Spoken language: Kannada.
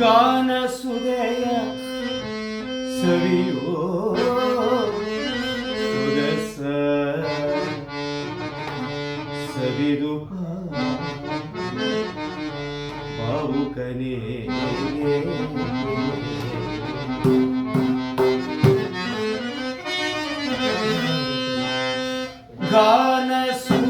ಗಾನ ಸುದಯ ಸವಿಯೋ ಸುದಸ ಸವಿದು ಬಾವುಕನೇ ಗಾನ ಸುಧಯ